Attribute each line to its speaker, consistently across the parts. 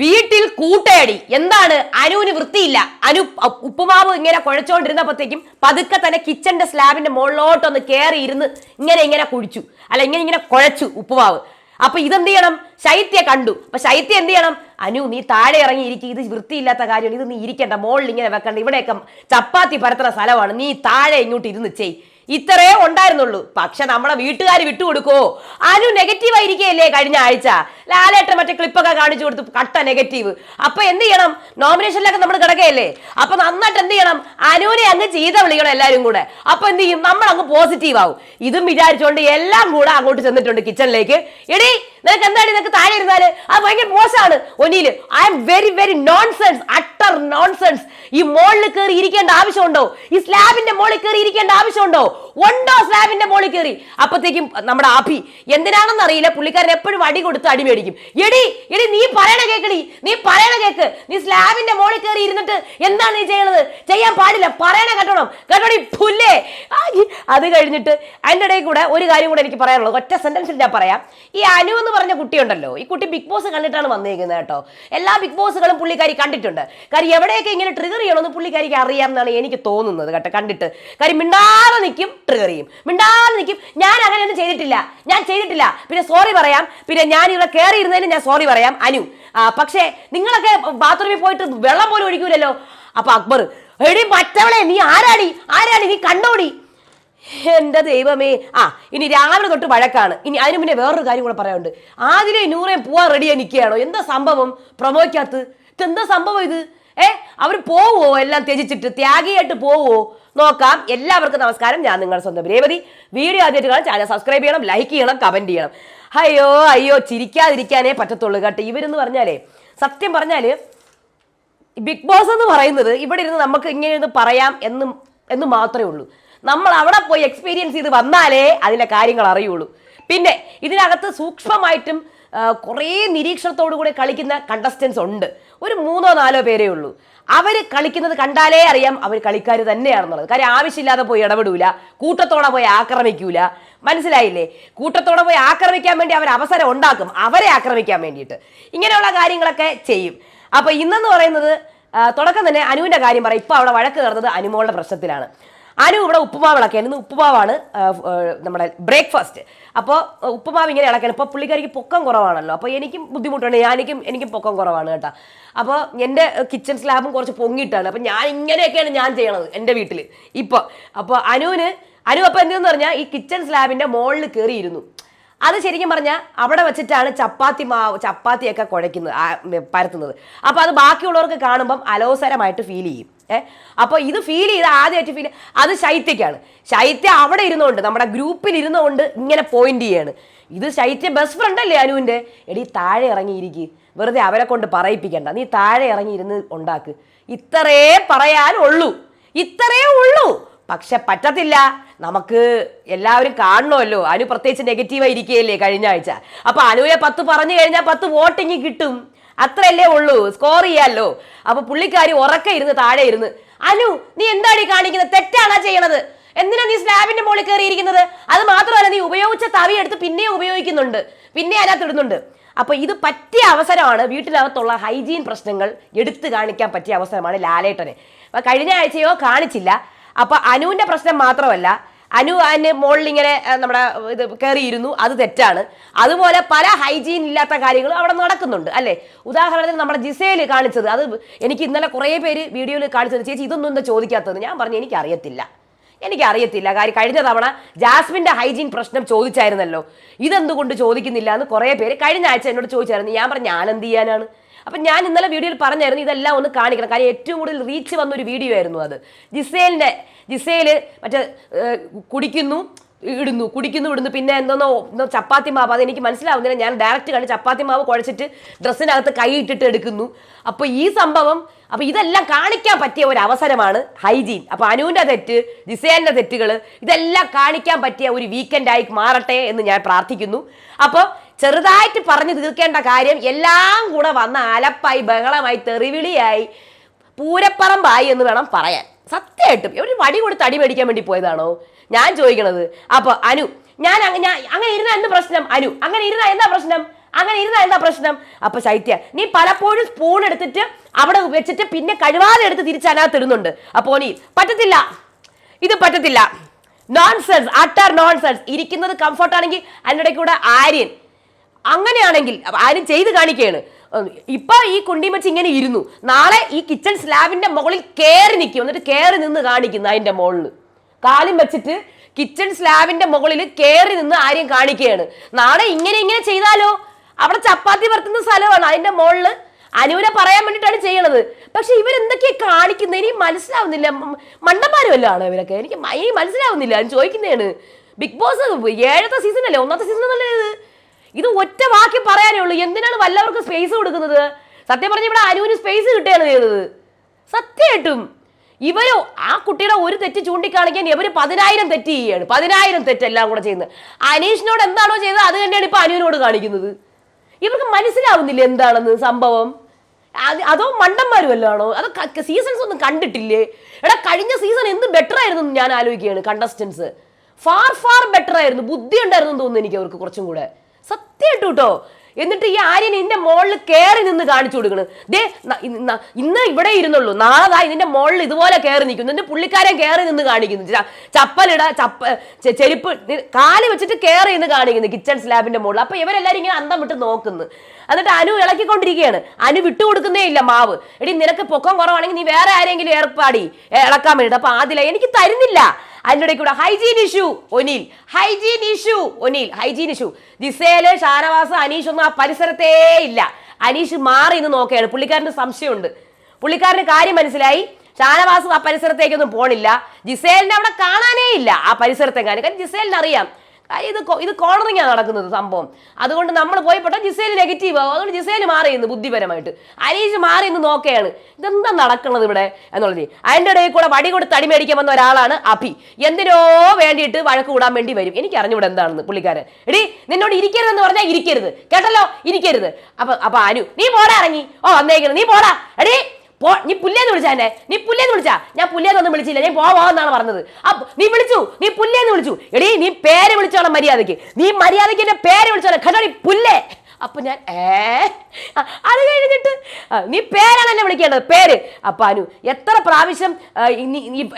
Speaker 1: വീട്ടിൽ കൂട്ടയടി. എന്താണ്? അനുവിന് വൃത്തിയില്ല. അനു ഉപ്പുമാവ് ഇങ്ങനെ കുഴച്ചോണ്ടിരുന്നപ്പോഴത്തേക്കും പതുക്കെ തന്നെ കിച്ചന്റെ സ്ലാബിന്റെ മുകളിലോട്ടൊന്ന് കയറി ഇരുന്ന് ഇങ്ങനെ ഇങ്ങനെ കുഴിച്ചു. അല്ല ഇങ്ങനെ ഇങ്ങനെ കുഴച്ചു ഉപ്പുമാവ്. അപ്പൊ ഇതെന്ത് ചെയ്യണം? ശൈത്യ കണ്ടു. അപ്പൊ ശൈത്യ എന്ത് ചെയ്യണം? അനു നീ താഴെ ഇറങ്ങി ഇരിക്കും ഇത് വൃത്തിയില്ലാത്ത കാര്യമാണ്. ഇത് നീ ഇരിക്കേണ്ട. മോളിൽ ഇങ്ങനെ വെക്കണ്ട. ഇവിടെയൊക്കെ ചപ്പാത്തി പരത്തുന്ന സ്ഥലമാണ്. നീ താഴെ ഇങ്ങോട്ട് ഇരുന്ന് ചെയ്. ഇത്രേ ഉണ്ടായിരുന്നുള്ളൂ. പക്ഷെ നമ്മളെ വീട്ടുകാർ വിട്ടുകൊടുക്കോ. അനു നെഗറ്റീവ് ആയിരിക്കുകയല്ലേ കഴിഞ്ഞ ആഴ്ച. ലാലേട്ട മറ്റേ ക്ലിപ്പൊക്കെ കാണിച്ചു കൊടുത്തു കട്ട നെഗറ്റീവ് അപ്പൊ എന്ത് ചെയ്യണം? നോമിനേഷനിലൊക്കെ നമ്മൾ കിടക്കുകയല്ലേ അപ്പൊ നന്നായിട്ട് എന്ത് ചെയ്യണം? അനുവിനെ അങ്ങ് ചെയ്ത വിളിക്കണം എല്ലാവരും കൂടെ. അപ്പൊ എന്ത് ചെയ്യും? നമ്മൾ അങ്ങ് പോസിറ്റീവ് ആവും. ഇതും വിചാരിച്ചുകൊണ്ട് എല്ലാം കൂടെ അങ്ങോട്ട് ചെന്നിട്ടുണ്ട് കിച്ചണിലേക്ക് എടീ നിനക്ക് എന്താണ് നിനക്ക് താഴെ ഇരുന്നാൽ? അത് ഭയങ്കര മോശമാണ്. ഒനിയിൽ I am very very nonsense utter nonsense ഈ മോളിൽ കയറി ഇരിക്കേണ്ട ആവശ്യമുണ്ടോ? ഈ സ്ലാബിന്റെ മോളിൽ കയറി ഇരിക്കേണ്ട ആവശ്യമുണ്ടോ? ഉണ്ടോ സ്ലാബിന്റെ മോളിൽ കയറി. അപ്പത്തേക്കും നമ്മുടെ ആഭി എന്തിനാണെന്ന് അറിയില്ല പുള്ളിക്കാരൻ എപ്പോഴും അടി കൊടുത്ത് അടി മേടിക്കും. എടി എടി നീ പറയണ കേക്കടി നീ പറയണ കേക്ക്. നീ സ്ലാബിന്റെ മോളിൽ കയറി ഇരുന്നിട്ട് എന്താണ് നീ ചെയ്യണത്? ചെയ്യാൻ പാടില്ല പറയണ കേട്ടോണം. കേട്ടോടി പുല്ലേ. അത് കഴിഞ്ഞിട്ട് അതിന്റെ ഇടയിൽ കൂടെ ഒരു കാര്യം കൂടെ എനിക്ക് പറയാനുള്ളത്. ഒറ്റ സെന്റൻസിൽ ഞാൻ പറയാം. ഈ അനു എന്ന് പറഞ്ഞ കുട്ടിയുണ്ടല്ലോ ഈ കുട്ടി ബിഗ് ബോസ് കണ്ടിട്ടാണ് വന്നേക്കുന്നത് കേട്ടോ. എല്ലാ ബിഗ് ബോസുകളും പുള്ളിക്കാരി കണ്ടിട്ടുണ്ട്. കാര്യം എവിടെയൊക്കെ ഇങ്ങനെ ട്രിഗർ ചെയ്യണമെന്ന് പുള്ളിക്കാരിക്ക് അറിയാം എന്നാണ് എനിക്ക് തോന്നുന്നത് കേട്ടോ കണ്ടിട്ട്. കാര്യം മിണ്ടാതെ നിൽക്കും ട്രിഗർ ചെയ്യും. മിണ്ടാതെ നിൽക്കും ഞാൻ അങ്ങനെയൊന്നും ചെയ്തിട്ടില്ല. ഞാൻ ചെയ്തിട്ടില്ല. പിന്നെ സോറി പറയാം. പിന്നെ ഞാൻ ഇവിടെ കയറി ഇരുന്നതിന് ഞാൻ സോറി പറയാം. അനു പക്ഷേ നിങ്ങളൊക്കെ ബാത്റൂമിൽ പോയിട്ട് വെള്ളം പോലും ഒഴിക്കൂലല്ലോ? അപ്പൊ അക്ബർ എടി മറ്റവളെ നീ ആരാടി? ആരാടി? നീ കണ്ടോടി? എന്റെ ദൈവമേ. ആ ഇനി രാവിലെ തൊട്ട് വഴക്കാണ്. ഇനി അതിന് മുന്നേ വേറൊരു കാര്യം കൂടെ പറയാനുണ്ട്. ആതിരെ നൂറേം പോവാൻ റെഡിയായി നിൽക്കുകയാണോ? എന്താ സംഭവം? പ്രൊമോയ്ക്കകത്ത് എന്താ സംഭവം ഇത്? ഏ അവർ പോവോ? എല്ലാം ത്യജിച്ചിട്ട് ത്യാഗിയായിട്ട് പോവോ? നോക്കാം. എല്ലാവർക്കും നമസ്കാരം. ഞാൻ നിങ്ങളുടെ സ്വന്തം രേവതി. വീഡിയോ ആദ്യമായിട്ട് കാണാൻ ചാനൽ സബ്സ്ക്രൈബ് ചെയ്യണം ലൈക്ക് ചെയ്യണം കമന്റ് ചെയ്യണം. അയ്യോ അയ്യോ ചിരിക്കാതിരിക്കാനേ പറ്റത്തുള്ളൂ കേട്ടോ. ഇവരെന്ന് പറഞ്ഞാലേ സത്യം പറഞ്ഞാൽ ബിഗ് ബോസ് എന്ന് പറയുന്നത് ഇവിടെ ഇരുന്ന് നമുക്ക് ഇങ്ങനെ ഇരുന്ന് പറയാം എന്ന് എന്ന് മാത്രമേ ഉള്ളൂ. നമ്മൾ അവിടെ പോയി എക്സ്പീരിയൻസ് ചെയ്ത് വന്നാലേ അതിലെ കാര്യങ്ങൾ അറിയുള്ളൂ. പിന്നെ ഇതിനകത്ത് സൂക്ഷ്മമായിട്ടും കുറേ നിരീക്ഷണത്തോടു കൂടി കളിക്കുന്ന കണ്ടസ്റ്റൻസ് ഉണ്ട്. ഒരു മൂന്നോ നാലോ പേരേ ഉള്ളൂ. അവർ കളിക്കുന്നത് കണ്ടാലേ അറിയാം അവർ കളിക്കാർ തന്നെയാണെന്നുള്ളത്. കാര്യം ആവശ്യമില്ലാതെ പോയി ഇടപെടൂല. കൂട്ടത്തോടെ പോയി ആക്രമിക്കൂല. മനസ്സിലായില്ലേ? കൂട്ടത്തോടെ പോയി ആക്രമിക്കാൻ വേണ്ടി അവർ അവസരം ഉണ്ടാക്കും. അവരെ ആക്രമിക്കാൻ വേണ്ടിയിട്ട്. ഇങ്ങനെയുള്ള കാര്യങ്ങളൊക്കെ ചെയ്യും. അപ്പോൾ ഇന്നെന്ന് പറയുന്നത് തുടക്കം തന്നെ അനുവിന്റെ കാര്യം പറയാം. ഇപ്പോൾ അവിടെ വഴക്ക് കയറുന്നത് അനുമോളുടെ പ്രശ്നത്തിലാണ്. അനു ഇവിടെ ഉപ്പുമാവ് ഉപ്പുമാവിളക്കാൻ ഇന്ന് ഉപ്പുമാവാണ് നമ്മുടെ ബ്രേക്ക്ഫാസ്റ്റ്. അപ്പോൾ ഉപ്പുമാവ് ഇങ്ങനെ ഇളക്കാൻ ഇപ്പോൾ പുള്ളിക്കാരിക്ക് പൊക്കം കുറവാണല്ലോ. അപ്പോൾ എനിക്കും ബുദ്ധിമുട്ടുണ്ട്. ഞാനിക്കും എനിക്കും പൊക്കം കുറവാണ് കേട്ടോ. അപ്പോൾ എന്റെ കിച്ചൺ സ്ലാബും കുറച്ച് പൊങ്ങിയിട്ടാണ്. അപ്പോൾ ഞാൻ ഇങ്ങനെയൊക്കെയാണ് ഞാൻ ചെയ്യണത് എന്റെ വീട്ടിൽ ഇപ്പോൾ അപ്പോൾ അനുവിന് അനു അപ്പോൾ എന്തെന്ന് പറഞ്ഞാൽ ഈ കിച്ചൺ സ്ലാബിന്റെ മുകളിൽ കയറിയിരുന്നു. അത് ശരിക്കും പറഞ്ഞാൽ അവിടെ വെച്ചിട്ടാണ് ചപ്പാത്തി മാവ് ചപ്പാത്തിയൊക്കെ കുഴയ്ക്കുന്നത് പരത്തുന്നത്. അപ്പോൾ അത് ബാക്കിയുള്ളവർക്ക് കാണുമ്പം അലോസരമായിട്ട് ഫീൽ ചെയ്യും. ഏ? അപ്പോൾ ഇത് ഫീൽ ചെയ്ത് ആദ്യമായിട്ട് ഫീൽ അത് ശൈത്യക്കാണ്. ശൈത്യ അവിടെ ഇരുന്നുകൊണ്ട് നമ്മുടെ ഗ്രൂപ്പിൽ ഇരുന്നുകൊണ്ട് ഇങ്ങനെ പോയിന്റ് ചെയ്യാണ്. ഇത് ശൈത്യ ബെസ്റ്റ് ഫ്രണ്ട് അല്ലേ അനുവിന്റെ എടി താഴെ ഇറങ്ങിയിരിക്കുക വെറുതെ അവരെ കൊണ്ട് പറയിപ്പിക്കണ്ട. നീ താഴെ ഇറങ്ങി ഇരുന്ന് ഉണ്ടാക്ക്. ഇത്രേ പറയാനുള്ളൂ. ഇത്രേ ഉള്ളൂ. പക്ഷെ പറ്റത്തില്ല. നമുക്ക് എല്ലാവരും കാണണമല്ലോ. അനു പ്രത്യേകിച്ച് നെഗറ്റീവായി ഇരിക്കുകയല്ലേ കഴിഞ്ഞ ആഴ്ച. അപ്പൊ അനുവിനെ പത്ത് പറഞ്ഞു കഴിഞ്ഞാൽ പത്ത് വോട്ടിങ് കിട്ടും. അത്രയല്ലേ ഉള്ളൂ. സ്കോർ ചെയ്യാമല്ലോ അപ്പൊ പുള്ളിക്കാരി ഉറക്കെ ഇരുന്ന് താഴെ ഇരുന്ന് അനു നീ എന്താണ് ഈ കാണിക്കുന്നത്? തെറ്റാണാ ചെയ്യണത്? എന്തിനാ നീ സ്ലാബിന്റെ മുകളിൽ കയറിയിരിക്കുന്നത്? അത് മാത്രമല്ല നീ ഉപയോഗിച്ച തവി എടുത്ത് പിന്നെയും ഉപയോഗിക്കുന്നുണ്ട്. പിന്നെ അതിനകത്ത് ഇടുന്നുണ്ട്. അപ്പൊ ഇത് പറ്റിയ അവസരമാണ് വീട്ടിനകത്തുള്ള ഹൈജീൻ പ്രശ്നങ്ങൾ എടുത്തു കാണിക്കാൻ പറ്റിയ അവസരമാണ് ലാലേട്ടന്. അപ്പൊ കഴിഞ്ഞ ആഴ്ചയോ കാണിച്ചില്ല. അപ്പൊ അനുവിന്റെ പ്രശ്നം മാത്രമല്ല അനു അതിന് മുകളിൽ ഇങ്ങനെ നമ്മുടെ ഇത് കയറിയിരുന്നു അത് തെറ്റാണ്. അതുപോലെ പല ഹൈജീൻ ഇല്ലാത്ത കാര്യങ്ങളും അവിടെ നടക്കുന്നുണ്ട് അല്ലേ? ഉദാഹരണത്തിന് നമ്മുടെ ജിസേൽ കാണിച്ചത് അത് എനിക്ക് ഇന്നലെ കുറേ പേര് വീഡിയോയിൽ കാണിച്ചത് ചേച്ചി ഇതൊന്നും എന്താ ചോദിക്കാത്തത്? ഞാൻ പറഞ്ഞു എനിക്ക് അറിയത്തില്ല എനിക്കറിയത്തില്ല. കാര്യം കഴിഞ്ഞ തവണ ജാസ്മിന്റെ ഹൈജീൻ പ്രശ്നം ചോദിച്ചായിരുന്നല്ലോ. ഇതെന്തുകൊണ്ട് ചോദിക്കുന്നില്ല? എന്ന് കുറേ പേര് കഴിഞ്ഞ ആഴ്ച എന്നോട് ചോദിച്ചായിരുന്നു. ഞാൻ പറഞ്ഞു ഞാൻ എന്ത് ചെയ്യാനാണ്? അപ്പം ഞാൻ ഇന്നലെ വീഡിയോയിൽ പറഞ്ഞായിരുന്നു ഇതെല്ലാം ഒന്ന് കാണിക്കണം. കാര്യം ഏറ്റവും കൂടുതൽ റീച്ച് വന്നൊരു വീഡിയോ ആയിരുന്നു അത്. ജിസേലിന്റെ ജിസേൽ മറ്റേ കുടിക്കുന്നു ഇടുന്നു കുടിക്കുന്നു ഇടുന്നു. പിന്നെ എന്തോന്നോ എന്തോ ചപ്പാത്തി മാവ് അത് എനിക്ക് മനസ്സിലാവുന്നില്ല. ഞാൻ ഡയറക്റ്റ് കണ്ട് ചപ്പാത്തി മാവ് കുഴച്ചിട്ട് ഡ്രസ്സിനകത്ത് കൈ ഇട്ടിട്ട് എടുക്കുന്നു. അപ്പോൾ ഈ സംഭവം അപ്പോൾ ഇതെല്ലാം കാണിക്കാൻ പറ്റിയ ഒരു അവസരമാണ് ഹൈജീൻ. അപ്പോൾ അനുവിന്റെ തെറ്റ് ജിസേലിന്റെ തെറ്റുകൾ ഇതെല്ലാം കാണിക്കാൻ പറ്റിയ ഒരു വീക്കെൻഡായി മാറട്ടെ എന്ന് ഞാൻ പ്രാർത്ഥിക്കുന്നു. അപ്പോൾ ചെറുതായിട്ട് പറഞ്ഞു തീർക്കേണ്ട കാര്യം എല്ലാം കൂടെ വന്ന അലപ്പായി ബഹളമായി തെറിവിളിയായി പൂരപ്പറമ്പായി എന്ന് വേണം പറയാൻ. സത്യമായിട്ടും ഒരു വടി കൊടുത്ത് അടി മേടിക്കാൻ വേണ്ടി പോയതാണോ? ഞാൻ ചോദിക്കണത്. അപ്പൊ അനു ഞാൻ അങ്ങ- ഞാൻ അങ്ങനെ ഇരുന്ന എന്ത് പ്രശ്നം? അനു അങ്ങനെ ഇരുന്ന എന്താ പ്രശ്നം? അങ്ങനെ ഇരുന്ന എന്താ പ്രശ്നം? അപ്പൊ ശൈത്യ നീ പലപ്പോഴും സ്പൂൺ എടുത്തിട്ട് അവിടെ വെച്ചിട്ട് പിന്നെ കഴിവാതെ എടുത്ത് തരുന്നുണ്ട് അപ്പോ നീ പറ്റത്തില്ല. ഇത് പറ്റത്തില്ല. നോൺസെൻസ് അട്ടർ നോൺസെൻസ് ഇരിക്കുന്നത് കംഫർട്ട് ആണെങ്കിൽ അതിനിടയ്ക്ക് കൂടെ ആര്യൻ. അങ്ങനെയാണെങ്കിൽ ആര്യൻ ആരും ചെയ്ത് കാണിക്കുകയാണ്. ഇപ്പൊ ഈ കുണ്ടിമച്ച് ഇങ്ങനെ ഇരുന്നു. നാളെ ഈ കിച്ചൺ സ്ലാബിന്റെ മുകളിൽ കയറി നിൽക്കും എന്നിട്ട് കയറി നിന്ന് കാണിക്കുന്നു അതിന്റെ മുകളിൽ കാലും വെച്ചിട്ട് കിച്ചൺ സ്ലാബിന്റെ മുകളിൽ കയറി നിന്ന് ആരെയും കാണിക്കുകയാണ്. നാളെ ഇങ്ങനെ ഇങ്ങനെ ചെയ്താലോ? അവിടെ ചപ്പാത്തി പറത്തുന്ന സ്ഥലമാണ് അതിന്റെ മുകളിൽ അനുവിനെ പറയാൻ വേണ്ടിയിട്ടാണ് ചെയ്യണത്. പക്ഷെ ഇവരെന്തൊക്കെയാ കാണിക്കുന്നത് ഇനി മനസ്സിലാവുന്നില്ല. മ- മണ്ടന്മാരും വല്ലതും ആണോ ഇവരൊക്കെ? എനിക്ക് മനസ്സിലാവുന്നില്ല. ചോദിക്കുന്നതാണ്. ബിഗ് ബോസ് ഏഴത്തെ സീസൺ അല്ലേ? ഒന്നാമത്തെ സീസൺ അല്ലേ ഇത്? ഇത് ഒറ്റ വാക്കി പറയാനേ ഉള്ളൂ. എന്തിനാണ് വല്ലവർക്കും സ്പേസ് കൊടുക്കുന്നത്? സത്യം പറഞ്ഞ ഇവിടെ അനുവിന് സ്പേസ് കിട്ടുകയാണ് ചെയ്തത്. സത്യമായിട്ടും. ഇവരോ ആ കുട്ടിയുടെ ഒരു തെറ്റ് ചൂണ്ടിക്കാണിക്കാൻ ഇവർ പതിനായിരം തെറ്റ് ചെയ്യാണ്. പതിനായിരം തെറ്റെല്ലാം കൂടെ ചെയ്യുന്നത്. അനീഷിനോട് എന്താണോ ചെയ്തത് അത് തന്നെയാണ് ഇപ്പൊ അനുവിനോട് കാണിക്കുന്നത്. ഇവർക്ക് മനസ്സിലാവുന്നില്ല എന്താണെന്ന് സംഭവം. അത് അതോ മണ്ടന്മാരും വല്ലതാണോ? അതോ സീസൺസ് ഒന്നും കണ്ടിട്ടില്ലേ? എടാ കഴിഞ്ഞ സീസൺ എന്ത് ബെറ്റർ ആയിരുന്നു ഞാൻ ആലോചിക്കുകയാണ് കണ്ടസ്റ്റൻസ് ഫാർ ഫാർ ബെറ്റർ ആയിരുന്നു. ബുദ്ധി ഉണ്ടായിരുന്നു എന്ന് തോന്നുന്നു എനിക്ക് അവർക്ക് കുറച്ചും കൂടെ. സത്യമായിട്ടും കേട്ടോ എന്നിട്ട് ഈ ആര്യൻ ഇതിന്റെ മുകളിൽ കയറി നിന്ന് കാണിച്ചു കൊടുക്കണ്. ദേ ഇന്ന് ഇവിടെ ഇരുന്നുള്ളൂ. നാളെ ദാ ഇതിന്റെ മുകളിൽ ഇതുപോലെ കയറി നിൽക്കുന്നു. എന്റെ പുള്ളിക്കാരൻ കയറി നിന്ന് കാണിക്കുന്നു. ചപ്പലിട ചപ്പ ചെരുപ്പ് കാൽ വെച്ചിട്ട് കയറി നിന്ന് കാണിക്കുന്നു കിച്ചൺ സ്ലാബിന്റെ മുകളിൽ അപ്പൊ ഇവരെല്ലാരും ഇങ്ങനെ അന്തം വിട്ട് നോക്കുന്നു. എന്നിട്ട് അനു ഇളക്കിക്കൊണ്ടിരിക്കുകയാണ്. അനു വിട്ടുകൊടുക്കുന്നേ ഇല്ല മാവ്. എടി നിനക്ക് പൊക്കം കുറവാണെങ്കിൽ നീ വേറെ ആരെങ്കിലും ഏർപ്പാടി ഇളക്കാൻ വേണ്ടിട്ട്. അപ്പൊ ആദില എനിക്ക് തരുന്നില്ല. അതിന്റെ കൂടെ ഹൈജീൻ ഇഷ്യൂ ഒനിൽ. Hygiene issue ഒനിൽ. Hygiene issue. ദിസേൽ Shanavas Aneesh ഒന്നും ആ പരിസരത്തേ ഇല്ല. അനീഷ് മാറി ഇന്ന് നോക്കുകയാണ്. പുള്ളിക്കാരന് സംശയമുണ്ട്. പുള്ളിക്കാരന് കാര്യം മനസ്സിലായി. ഷാനവാസ് ആ പരിസരത്തേക്കൊന്നും പോണില്ല. ജിസേലിനെ അവിടെ കാണാനേ ഇല്ല ആ പരിസരത്തെങ്ങാനും. കാരണം ജിസേലിനെ അറിയാം കാര്യം ഇത് ഇത് കോർണറിംഗ് ആണ് നടക്കുന്നത് സംഭവം. അതുകൊണ്ട് നമ്മൾ പോയി പെട്ടാൽ ജിസേൽ നെഗറ്റീവ് ആവും. അതുകൊണ്ട് ജിസേൽ മാറി ഇന്ന് ബുദ്ധിപരമായിട്ട്. അനീഷ് മാറി ഇന്ന് നോക്കുകയാണ് ഇതെന്താ നടക്കുന്നത് ഇവിടെ എന്നുള്ളത്. അതിന്റെ ഇടയിൽ കൂടെ വടി കൊടുത്ത് അടിമേടിക്കാൻ വന്ന ഒരാളാണ് അഭി. എന്തിനോ വേണ്ടിയിട്ട് വഴക്ക് കൂടാൻ വേണ്ടി വരും. എനിക്ക് അറിഞ്ഞൂടെ എന്താണെന്ന് പുള്ളിക്കാരൻ. എടി നിന്നോട് ഇരിക്കരുത് എന്ന് പറഞ്ഞാൽ ഇരിക്കരുത്. കേട്ടല്ലോ? ഇരിക്കരുത്. അപ്പൊ അപ്പൊ അനു നീ പോടാ ഇറങ്ങി. ഓ വന്നേക്കണം. നീ പോടാ. എടി പോ നീ പുല്ലേന്ന് വിളിച്ചാ എന്നെ? നീ പുല്ലേന്ന് വിളിച്ച? ഞാൻ പുല്ലേന്നൊന്നും വിളിച്ചില്ല. ഞാൻ പോവാന്നാണ് പറഞ്ഞത്. നീ വിളിച്ചു. നീ പുല്ലേന്ന് വിളിച്ചു. എടീ നീ പേര് വിളിച്ചോളാം മര്യാദയ്ക്ക്. നീ മര്യാദയ്ക്ക് എന്റെ പേര് വിളിച്ചോളാം. കേട്ടോ പുല്ലേ? അപ്പൊ ഞാൻ ഏ? അത് കഴിഞ്ഞിട്ട് നീ പേരാണ് എന്നെ വിളിക്കേണ്ടത്. പേര്. അപ്പൊ അനു എത്ര പ്രാവശ്യം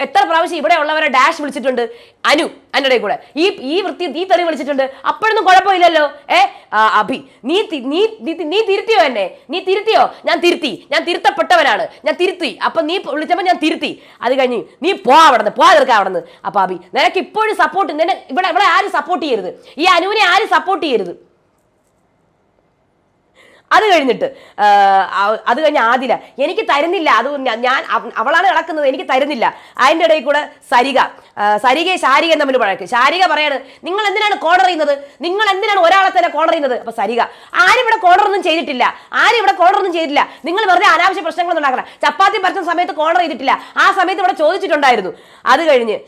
Speaker 1: എത്ര പ്രാവശ്യം ഇവിടെ ഉള്ളവരെ ഡാഷ് വിളിച്ചിട്ടുണ്ട്? അനു എന്റെ കൂടെ. ഈ ഈ വൃത്തി നീ തെറി വിളിച്ചിട്ടുണ്ട്. അപ്പോഴൊന്നും കുഴപ്പമില്ലല്ലോ ഏ? അഭി നീ നീ നീ- തിരുത്തിയോ എന്നെ? നീ തിരുത്തിയോ? ഞാൻ തിരുത്തി. ഞാൻ തിരുത്തപ്പെട്ടവനാണ്. ഞാൻ തിരുത്തി. അപ്പൊ നീ വിളിച്ചപ്പോ ഞാൻ തിരുത്തി. അത് കഴിഞ്ഞ് നീ പോ അവിടെ നിന്ന് തീർക്കാം അവിടെ നിന്ന് അപ്പൊ അഭി നിനക്ക് ഇപ്പോഴും സപ്പോർട്ട് നിന്നെ ഇവിടെ ഇവിടെ ആരും സപ്പോർട്ട് ചെയ്യരുത്. ഈ അനുവിനെ ആരും സപ്പോർട്ട് ചെയ്യരുത്. അത് കഴിഞ്ഞിട്ട് അത് കഴിഞ്ഞ് ആദില എനിക്ക് തരുന്നില്ല അത് ഞാൻ അവളാണ് കിടക്കുന്നത് എനിക്ക് തരുന്നില്ല. അതിന്റെ ഇടയിൽ കൂടെ സരിക ആ, ശാരിക തമ്മിൽ വഴക്ക്. ശാരിക പറയാണ് നിങ്ങൾ എന്തിനാണ് കോർണർ ചെയ്യുന്നത്? നിങ്ങൾ എന്തിനാണ് ഒരാളെ തന്നെ കോർണർ ചെയ്യുന്നത്? അപ്പൊ സരിക ആരും ഇവിടെ കോർണർ ഒന്നും ചെയ്തിട്ടില്ല. ആരും ഇവിടെ കോർണർ ഒന്നും ചെയ്തിട്ടില്ല. നിങ്ങൾ വെറുതെ അനാവശ്യ പ്രശ്നങ്ങളൊന്നും ഉണ്ടാക്കണം ചപ്പാത്തി പരത്തുന്ന സമയത്ത് കോർണർ ചെയ്തിട്ടില്ല. ആ സമയത്ത് ഇവിടെ ചോദിച്ചിട്ടുണ്ടായിരുന്നു. അത് കഴിഞ്ഞ്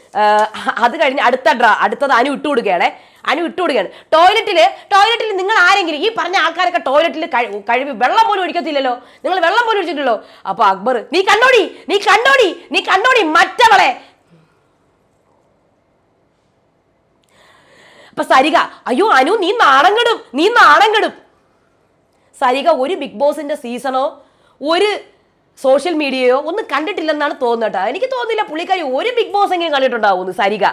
Speaker 1: അത് കഴിഞ്ഞ് അടുത്ത ഡ്രാ അടുത്തത് അനു ഇട്ടുകൊടുക്കുകയാണേ. അനു ഇട്ടുകൊടുക്കുകയാണ് ടോയ്ലറ്റിൽ ടോയ്ലറ്റിൽ നിങ്ങൾ ആരെങ്കിലും ഈ പറഞ്ഞ ആൾക്കാരൊക്കെ ടോയ്ലറ്റിൽ കഴിവ് വെള്ളം പോലും ഒഴിക്കത്തില്ലല്ലോ? നിങ്ങൾ വെള്ളം പോലും ഒഴിച്ചിട്ടില്ലല്ലോ? അപ്പൊ അക്ബർ നീ കണ്ടോടി നീ കണ്ടോടി നീ കണ്ടോടി മറ്റവളെ? അപ്പൊ സരിക അയ്യോ അനു നീ നാണം കെടും നീ നാണം കെടും സരിക ഒരു ബിഗ് ബോസിന്റെ സീസണോ ഒരു സോഷ്യൽ മീഡിയയോ ഒന്നും കണ്ടിട്ടില്ലെന്നാണ് തോന്നുന്നത് എനിക്ക് തോന്നുന്നില്ല പുള്ളിക്കാരി ഒരു ബിഗ് ബോസ് എങ്കിലും കണ്ടിട്ടുണ്ടാവുമെന്ന് സരിക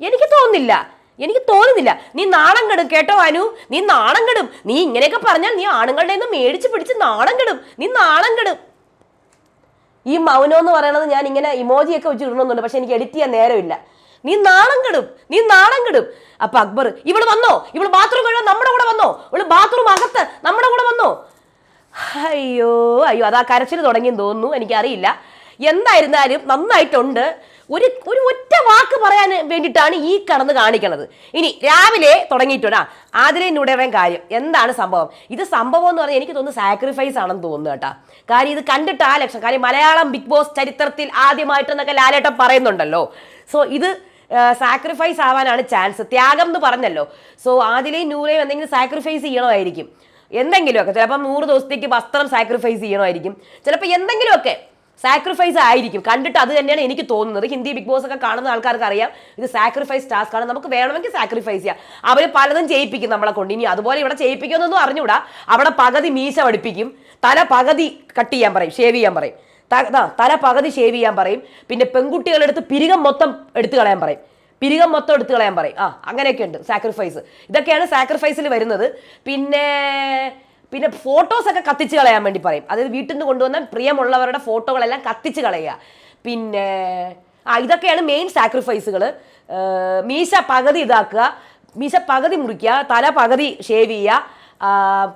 Speaker 1: എനിക്ക് തോന്നുന്നില്ല. എനിക്ക് തോന്നുന്നില്ല. നീ നാണം കെടും കേട്ടോ അനു. നീ നാണം കെടും. നീ ഇങ്ങനെയൊക്കെ പറഞ്ഞാൽ നീ ആണുങ്ങളുടെ നിന്ന് മേടിച്ച് പിടിച്ച് നാണം കെടും. നീ നാണം കെടും. ഈ മൗനം എന്ന് പറയണത് ഞാൻ ഇങ്ങനെ ഇമോജിയൊക്കെ വെച്ച് ഇടണമെന്നുണ്ട്. പക്ഷെ എനിക്ക് എഡിറ്റ് ചെയ്യാൻ നേരമില്ല. നീ നാണം കെടും. നീ നാണം കെടും. അപ്പൊ അക്ബർ ഇവൾ വന്നോ? ഇവൾ ബാത്റൂം കഴുകാൻ നമ്മുടെ കൂടെ വന്നോ? ഇവൾ ബാത്റൂം അകത്ത് നമ്മുടെ കൂടെ വന്നോ? അയ്യോ അയ്യോ അതാ കരച്ചിൽ തുടങ്ങിയെന്ന് തോന്നുന്നു. എനിക്കറിയില്ല. എന്തായിരുന്നാലും നന്നായിട്ടുണ്ട്. ഒരു ഒരു ഒറ്റ വാക്ക് പറയാൻ വേണ്ടിയിട്ടാണ് ഈ കടന്ന് കാണിക്കുന്നത് ഇനി രാവിലെ തുടങ്ങിയിട്ടുണ്ട് ആ ആതിരയിലൂടെ കാര്യം. എന്താണ് സംഭവം? ഇത് സംഭവം എന്ന് പറഞ്ഞാൽ എനിക്ക് തോന്നുന്നു സാക്രിഫൈസ് ആണെന്ന് തോന്നുന്നു കേട്ടാ. കാര്യം ഇത് കണ്ടിട്ട് ആ ലക്ഷം കാര്യം മലയാളം ബിഗ് ബോസ് ചരിത്രത്തിൽ ആദ്യമായിട്ടെന്നൊക്കെ ലാലേട്ടൻ പറയുന്നുണ്ടല്ലോ. സോ ഇത് സാക്രിഫൈസ് ആവാനാണ് ചാൻസ് ത്യാഗം എന്ന് പറഞ്ഞല്ലോ. സോ ആതിലേയും നൂറേയും എന്തെങ്കിലും സാക്രിഫൈസ് ചെയ്യണമായിരിക്കും. എന്തെങ്കിലുമൊക്കെ. ചിലപ്പോൾ നൂറ് ദിവസത്തേക്ക് വസ്ത്രം സാക്രിഫൈസ് ചെയ്യണമായിരിക്കും. ചിലപ്പോൾ എന്തെങ്കിലുമൊക്കെ സാക്രിഫൈസ് ആയിരിക്കും. കണ്ടിട്ട് അത് തന്നെയാണ് എനിക്ക് തോന്നുന്നത്. ഹിന്ദി ബിഗ് ബോസ് ഒക്കെ കാണുന്ന ആൾക്കാർക്ക് അറിയാം. ഇത് സാക്രിഫൈസ് ടാസ്ക് ആണ്. നമുക്ക് വേണമെങ്കിൽ സാക്രിഫൈസ് ചെയ്യാം. അവർ പലതും ചെയ്യിപ്പിക്കും നമ്മളെ കൊണ്ട്. ഇനി അതുപോലെ ഇവിടെ ചെയ്യിപ്പിക്കുമെന്നൊന്നും അറിഞ്ഞൂടാ അവിടെ പകുതി മീശ പഠിപ്പിക്കും. തല പകുതി കട്ട് ചെയ്യാൻ പറയും. ഷേവ് ചെയ്യാൻ പറയും. തല പകുതി ഷേവ് ചെയ്യാൻ പറയും. പിന്നെ പെൺകുട്ടികളെടുത്ത് പിരികം മൊത്തം എടുത്തു കളയാൻ പറയും. പിരികം മൊത്തം എടുത്തു കളയാൻ പറയും. ആ അങ്ങനെയൊക്കെ ഉണ്ട്. സാക്രിഫൈസ് ഇതൊക്കെയാണ് സാക്രിഫൈസിൽ വരുന്നത്. പിന്നെ പിന്നെ ഫോട്ടോസ് ഒക്കെ കത്തിച്ച് കളയാൻ വേണ്ടി പറയും. അതായത് വീട്ടിൽ നിന്ന് കൊണ്ടുവന്ന പ്രിയമുള്ളവരുടെ ഫോട്ടോകളെല്ലാം കത്തിച്ച് കളയുക. പിന്നെ ആ ഇതൊക്കെയാണ് മെയിൻ സാക്രിഫൈസുകൾ മീശ പകുതി ഇതാക്കുക. മീശ പകുതി മുറിക്കുക. തല പകുതി ഷേവ് ചെയ്യുക.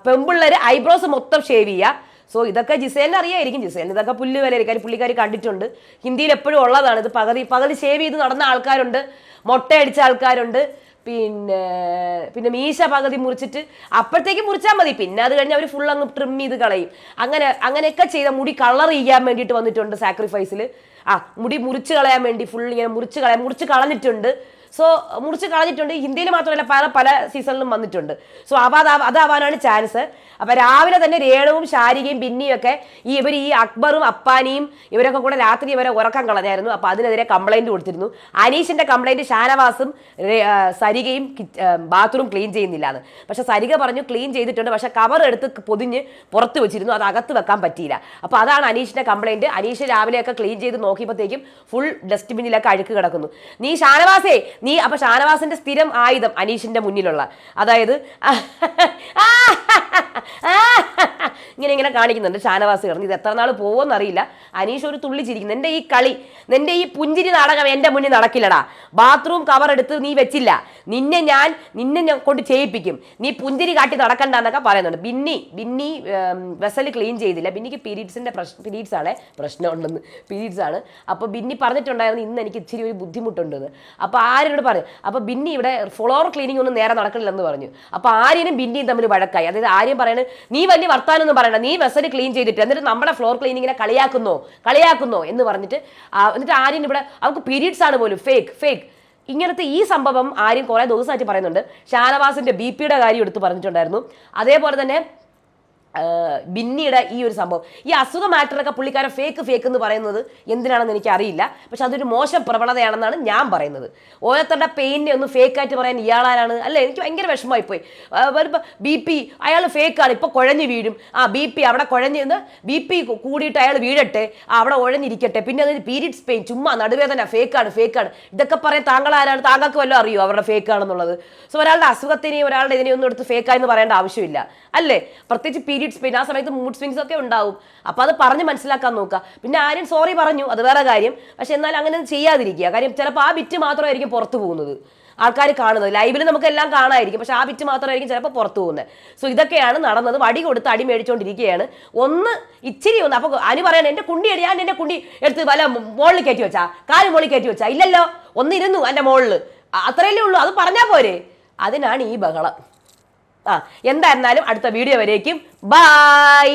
Speaker 1: പെമ്പിള്ളേർ ഐബ്രോസ് മൊത്തം ഷേവ് ചെയ്യുക. സോ ഇതൊക്കെ ജിസേലിന് അറിയായിരിക്കും. ജിസേലിന് ഇതൊക്കെ പുല്ല് വിലയിരിക്കും പുള്ളിക്കാർ കണ്ടിട്ടുണ്ട്. ഹിന്ദിയിൽ എപ്പോഴും ഉള്ളതാണ്. ഇത് പകുതി പകുതി ഷേവ് ചെയ്ത് നടന്ന ആൾക്കാരുണ്ട്. മൊട്ടയടിച്ച ആൾക്കാരുണ്ട്. പിന്നെ പിന്നെ മീശ പകുതി മുറിച്ചിട്ട് അപ്പോഴത്തേക്ക് മുറിച്ചാൽ മതി. പിന്നെ അത് കഴിഞ്ഞ് അവർ ഫുൾ അങ്ങ് ട്രിം ചെയ്ത് കളയും. അങ്ങനെ അങ്ങനെയൊക്കെ ചെയ്ത മുടി കളർ ചെയ്യാൻ വേണ്ടിയിട്ട് വന്നിട്ടുണ്ട് സാക്രിഫൈസിൽ ആ മുടി മുറിച്ച് കളയാൻ വേണ്ടി ഫുൾ ഇങ്ങനെ മുറിച്ച് കളയാൻ മുറിച്ച് കളഞ്ഞിട്ടുണ്ട്. സോ മുറിച്ച് കളഞ്ഞിട്ടുണ്ട്. ഹിന്ദിയിൽ മാത്രമല്ല പല പല സീസണിലും വന്നിട്ടുണ്ട്. സോ അപ്പോൾ അത് അതാവാനാണ് ചാൻസ് അപ്പോൾ രാവിലെ തന്നെ രേണുവും ശാരികയും ബിന്നിയും ഒക്കെ ഈ ഇവർ ഈ അക്ബറും അപ്പാനിയും ഇവരൊക്കെ കൂടെ രാത്രി ഇവരെ ഉറക്കം കളഞ്ഞായിരുന്നു. അപ്പോൾ അതിനെതിരെ കംപ്ലൈന്റ് കൊടുത്തിരുന്നു. അനീഷിന്റെ കംപ്ലൈന്റ് ഷാനവാസും സരികയും ബാത്റൂം ക്ലീൻ ചെയ്യുന്നില്ല പക്ഷേ സരിക പറഞ്ഞു ക്ലീൻ ചെയ്തിട്ടുണ്ട്. പക്ഷേ കവർ എടുത്ത് പൊതിഞ്ഞ് പുറത്ത് വെച്ചിരുന്നു. അത് അകത്ത് വെക്കാൻ പറ്റിയില്ല. അപ്പോൾ അതാണ് അനീഷിന്റെ കംപ്ലൈന്റ് അനീഷ് രാവിലെയൊക്കെ ക്ലീൻ ചെയ്ത് നോക്കിയപ്പോഴത്തേക്കും ഫുൾ ഡസ്റ്റ്ബിന്നിലൊക്കെ അഴുക്ക് കിടക്കുന്നു. നീ ഷാനവാസേ നീ അപ്പൊ ഷാനവാസിന്റെ സ്ഥിരം ആയുധം അനീഷിന്റെ മുന്നിലുള്ള. അതായത് ഇങ്ങനെ ഇങ്ങനെ കാണിക്കുന്നുണ്ട് ഷാനവാസ് കിടന്ന് ഇത് എത്ര നാൾ പോകുമെന്ന് അറിയില്ല അനീഷ് ഒരു തുള്ളി ചിരിക്കുന്നു. എന്റെ ഈ കളി നിന്റെ ഈ പുഞ്ചിരി നാടകം എന്റെ മുന്നിൽ നടക്കില്ലടാ. ബാത്റൂം കവർ എടുത്ത് നീ വെച്ചില്ല. നിന്നെ ഞാൻ നിന്നെ ഞാൻ കൊണ്ട് ചെയ്യിപ്പിക്കും. നീ പുഞ്ചിരി കാട്ടി നടക്കണ്ട എന്നൊക്കെ പറയുന്നുണ്ട്. ബിന്നി ബിന്നി വെസൽ ക്ലീൻ ചെയ്തില്ല. ബിന്നിക്ക് പീരീഡ്സിന്റെ പ്രശ്നം പീരീഡ്സ് ആണ് പ്രശ്നമുണ്ടെന്ന്. പീരീഡ്സ് ആണ് അപ്പോൾ ബിന്നി പറഞ്ഞിട്ടുണ്ടായിരുന്നു ഇന്ന് എനിക്ക് ഇച്ചിരി ഒരു ബുദ്ധിമുട്ടുണ്ടെന്ന്. അപ്പോൾ ആര്യനോട് പറഞ്ഞു. അപ്പോൾ ബിന്നി ഇവിടെ ഫ്ലോർ ക്ലീനിങ് ഒന്നും നേരെ നടക്കണില്ലെന്ന് പറഞ്ഞു. അപ്പോൾ ആര്യനും ബിന്നിയും തമ്മിൽ വഴക്കായി. അതായത് ആര്യം പറയുന്നത് നീ വലിയ വർത്താനം ഒന്നും പറയണ്ട. നീ വെസൽ ക്ലീൻ ചെയ്തിട്ട് എന്നിട്ട് നമ്മുടെ ഫ്ലോർ ക്ലീനിങ്ങിനെ കളിയാക്കുന്നോ? കളിയാക്കുന്നോ? എന്ന് പറഞ്ഞിട്ട് എന്നിട്ട് ആര്യൻ ഇവിടെ അവർക്ക് പീരീഡ്സ് ആണ് പോലും. ഫേക്ക് ഫേക്ക് ഇങ്ങനത്തെ ഈ സംഭവം ആര്യം കുറേ ദിവസമായിട്ട് പറയുന്നുണ്ട്. ഷാനവാസിന്റെ ബി പിയുടെ കാര്യം എടുത്ത് പറഞ്ഞിട്ടുണ്ടായിരുന്നു. അതേപോലെ തന്നെ ബിന്നിയുടെ ഈ ഒരു സംഭവം. ഈ അസുഖ മാറ്ററൊക്കെ പുള്ളിക്കാരൻ ഫേക്ക് ഫേക്ക് എന്ന് പറയുന്നത് എന്തിനാണെന്ന് എനിക്ക് അറിയില്ല പക്ഷെ അതൊരു മോശം പ്രവണതയാണെന്നാണ് ഞാൻ പറയുന്നത്. ഓരോരുത്തരുടെ പെയിനെ ഒന്ന് ഫേക്ക് ആയിട്ട് പറയാൻ ഇയാളാരാണ്? അല്ലേ? എനിക്ക് ഭയങ്കര വിഷമമായി പോയി ബി പി അയാൾ ഫേക്കാണ് ഇപ്പൊ കുഴഞ്ഞു വീഴും. ആ ബി പി അവിടെ കുഴഞ്ഞ് ബി പി കൂടിയിട്ട് അയാൾ വീഴട്ടെ അവിടെ ഉഴഞ്ഞിരിക്കട്ടെ പിന്നെ അതിന് പീരീഡ്സ് പെയിൻ ചുമ്മാ നടുവേദന ഫേക്കാണ് ഫേക്കാണ് ഇതൊക്കെ പറയാൻ താങ്കൾ ആരാണ്? താങ്കൾക്ക് വല്ലതും അറിയോ അവരുടെ ഫേക്കാണെന്നുള്ളത് സോ ഒരാളുടെ അസുഖത്തിനെയും ഒരാളുടെ ഇതിനെയും ഒന്നും എടുത്ത് ഫേക്കായെന്ന് പറയേണ്ട ആവശ്യമില്ല. അല്ലേ? പ്രത്യേകിച്ച് പീരീഡ്സ് പിന്നെ ആ സമയത്ത് മൂഡ് സ്വിങ്സ് ഒക്കെ ഉണ്ടാവും. അപ്പോൾ അത് പറഞ്ഞ് മനസ്സിലാക്കാൻ നോക്കുക. പിന്നെ ആര്യൻ സോറി പറഞ്ഞു അത് വേറെ കാര്യം. പക്ഷെ എന്നാൽ അങ്ങനെ ചെയ്യാതിരിക്കുക. കാര്യം ചിലപ്പോൾ ആ ബിറ്റ് മാത്രമായിരിക്കും പുറത്തു പോകുന്നത്. ആൾക്കാർ കാണുന്നത്. ലൈവിൽ നമുക്ക് എല്ലാം കാണാമായിരിക്കും. പക്ഷെ ആ ബിറ്റ് മാത്രമായിരിക്കും ചിലപ്പോൾ പുറത്തു പോകുന്നത്. സോ ഇതൊക്കെയാണ് നടന്നത്. വടി കൊടുത്ത് അടി മേടിച്ചുകൊണ്ടിരിക്കുകയാണ് ഒന്ന് ഇച്ചിരി ഒന്ന് അപ്പോൾ അനു പറയണം എന്റെ കുണ്ടി അടി ഞാൻ എന്റെ കുണ്ടി എടുത്ത് വല്ല മുകളിൽ കയറ്റി വെച്ചാ? കാൽ മുകളിൽ കയറ്റി വെച്ചാ? ഇല്ലല്ലോ. ഒന്നിരുന്നു എന്റെ മുകളിൽ അത്രയല്ലേ ഉള്ളൂ. അത് പറഞ്ഞാൽ പോരെ? അതിനാണ് ഈ ബഹളം. ആ എന്തായിരുന്നാലും അടുത്ത വീഡിയോ വരേക്കും. ബായ്